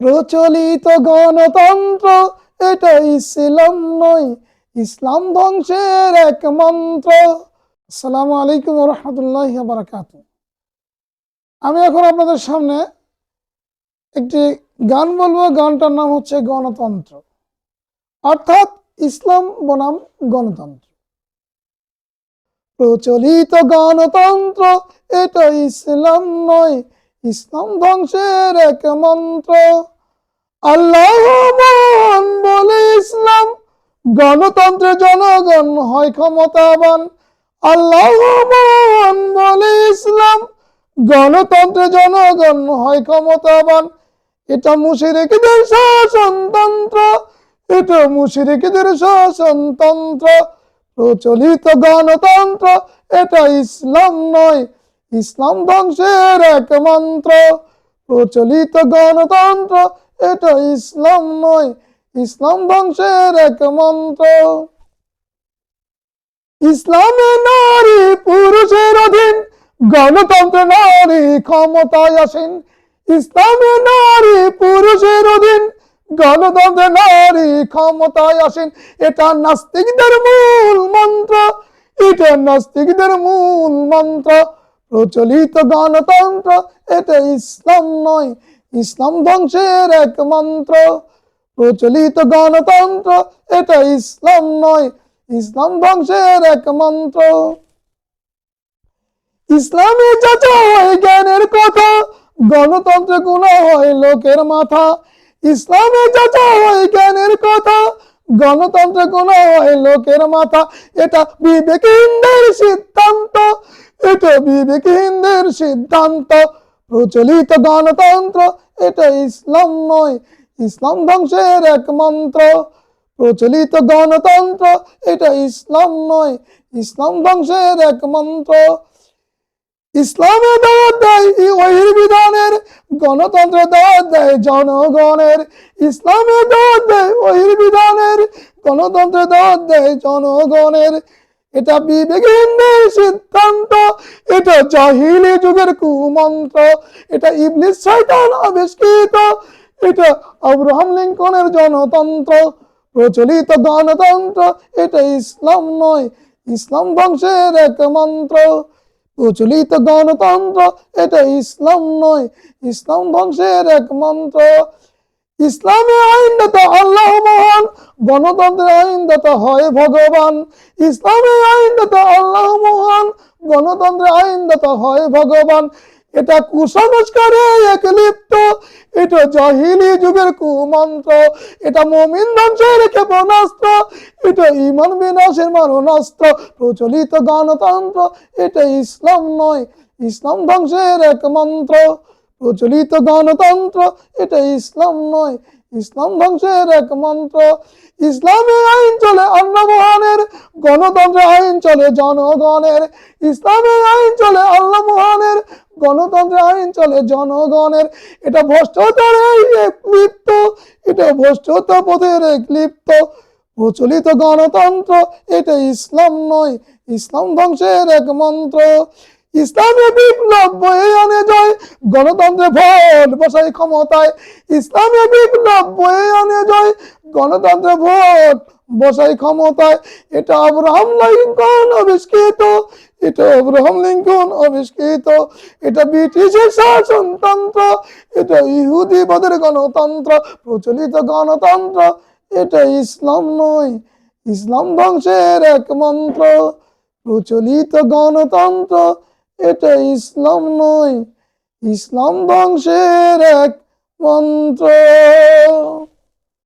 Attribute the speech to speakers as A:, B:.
A: প্রচলিত গণতন্ত্র এটা ইসলাম নয়, ইসলাম ধ্বংসের এক মন্ত্র। আসসালামু আলাইকুম রহমতুল্লাহ বারাকাত আমি এখন আপনাদের সামনে একটি গান বলব, গানটার নাম হচ্ছে গণতন্ত্র। অর্থাৎ ইসলাম বনাম গণতন্ত্র। প্রচলিত গণতন্ত্র এটা ইসলাম নয়, ইসলাম ধ্বংসের এক মন্ত্র। আল্লাহ বলে ইসলাম। গণতন্ত্রে জনগণ হয় ক্ষমতাবান। আল্লাহ বলে ইসলাম। গণতন্ত্রে জনগণ হয় ক্ষমতাবান। এটা মুশরিকদের শাসনতন্ত্র। এটা মুশরিকদের শাসনতন্ত্র। প্রচলিত গণতন্ত্র। এটা ইসলাম নয়। ইসলাম ধ্বংসের এক মন্ত্র প্রচলিত গণতন্ত্র। এটা ইসলাম নয়, ইসলাম ধ্বংসের এক মন্ত্র। ইসলামে নারী পুরুষের অধীন, গণতন্ত্র নারী ক্ষমতায় আসেন। ইসলামে নারী পুরুষের অধীন, গণতন্ত্র নারী ক্ষমতায় আসেন। এটা নাস্তিকদের মূল মন্ত্র, এটা নাস্তিকদের মূল মন্ত্র। প্রচলিত গণতন্ত্র, এটা ইসলাম নয় ইসলাম ধ্বংসের এক প্রচলিত গণতন্ত্র, এটা ইসলাম নয়, ইসলাম ধ্বংসের এক মন্ত্র। ইসলামে হয় জ্ঞানের কথা, গণতন্ত্রে গুণা হয় লোকের মাথা। ইসলামে হয় জ্ঞানের কথা, গণতন্ত্রে গুণা হয় লোকের মাথা। এটা বিবেকহীনদের সিদ্ধান্ত, এটা বিবেকহীনদের সিদ্ধান্ত। প্রচলিত গণতন্ত্র, এটা ইসলাম নয়। ইসলাম ধ্বংসের এক মন্ত্র। প্রচলিত গণতন্ত্র, এটা ইসলাম নয়। ইসলাম ধ্বংসের এক মন্ত্র। ইসলামে দাওয়াত দেয় ওহির বিধানের দাওয়াত দেয় জনগণের। ইসলামে দাওয়াত দেয় ওহির বিধানের গণতন্ত্রে দাওয়াত দেয় জনগণের। এটা বিবেকহীনদের সিদ্ধান্ত জাহিলি যুগের কুমন্ত্র। এটা ইবলিস শয়তান আবিষ্কৃত। এটা আব্রাহাম লিঙ্কনের জনতন্ত্র। প্রচলিত গণতন্ত্র, এটা ইসলাম নয়। ইসলাম ধ্বংসের এক মন্ত্র। প্রচলিত গণতন্ত্র, এটা ইসলাম নয়। ইসলাম ধ্বংসের এক মন্ত্র। ইসলামে আইনদাতা আল্লাহ মহান গণতন্ত্রের আইনদাতা হয় ভগবান। ইসলামে আইনদাতা আল্লাহ মহান গণতন্ত্রের আইনদাতা হয় ভগবান। এটা কুসংস্কারে এক লিপ্ত এটা জাহিলি যুগের কুমন্ত্র, এটা মমিন ধ্বংসের ক্ষেপণাস্ত্র এটা ইমান বিনাশের মারণাস্ত্র, প্রচলিত গণতন্ত্র, এটা ইসলাম নয়, ইসলাম ধ্বংসের এক মন্ত্র প্রচলিত গণতন্ত্র, এটা ইসলাম নয়। ইসলাম ধ্বংসের এক মন্ত্র। ইসলামে আইন চলে আল্লাহ মহানের গণতন্ত্রে আইন চলে জনগণের। ইসলামে আইন চলে আল্লাহ মহানের গণতন্ত্রে আইন চলে জনগণের। এটা ভ্রষ্টতার লিপ্ত, এটা ভ্রষ্টতা পথের লিপ্ত। প্রচলিত গণতন্ত্র, এটা ইসলাম নয়। ইসলাম ধ্বংসের এক মন্ত্র। ইসলামে বিপ্লব বয়ে আনে যায় গণতন্ত্রে ভোট বসাই ক্ষমতায়। ইসলামে বিপ্লব বয়ে আনে যায় গণতন্ত্রে ভোট বসাই ক্ষমতায়। এটা আব্রাহাম লিঙ্কন আবিষ্কৃত, এটা আব্রাহাম লিঙ্কন আবিষ্কৃত। এটা ব্রিটিশের শাসনতন্ত্র, এটা ইহুদিবাদের গণতন্ত্র, প্রচলিত গণতন্ত্র। এটা ইসলাম নয়, ইসলাম ধ্বংসের এক মন্ত্র, প্রচলিত গণতন্ত্র। এটা ইসলাম নয় ইসলাম ধ্বংসের এক মন্ত্র।